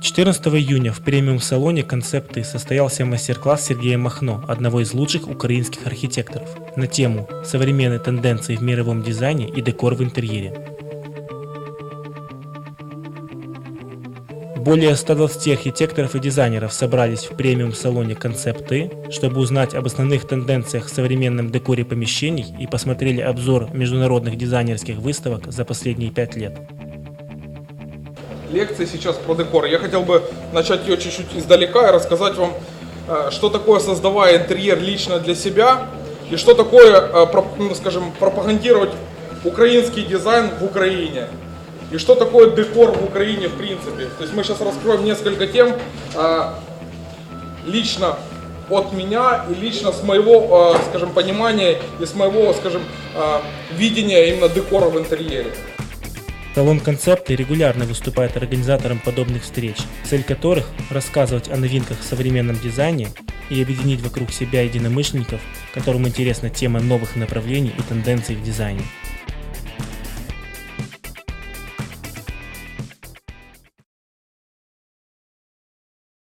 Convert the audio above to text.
14 июня в премиум-салоне «Концепты» состоялся мастер-класс Сергея Махно, одного из лучших украинских архитекторов, на тему «Современные тенденции в мировом дизайне и декор в интерьере». Более 120 архитекторов и дизайнеров собрались в премиум-салоне «Концепты», чтобы узнать об основных тенденциях в современном декоре помещений и посмотрели обзор международных дизайнерских выставок за последние пять лет лекции сейчас про декор. Я хотел бы начать ее чуть-чуть издалека и рассказать вам, э, что такое создавая интерьер лично для себя и что такое, э, ну, скажем, пропагандировать украинский дизайн в Украине. И что такое декор в Украине в принципе. То есть мы сейчас раскроем несколько тем э, лично от меня и лично с моего, скажем, понимания и с моего, скажем, видения именно декора в интерьере. Салон «Концепты» регулярно выступает организатором подобных встреч, цель которых – рассказывать о новинках в современном дизайне и объединить вокруг себя единомышленников, которым интересна тема новых направлений и тенденций в дизайне.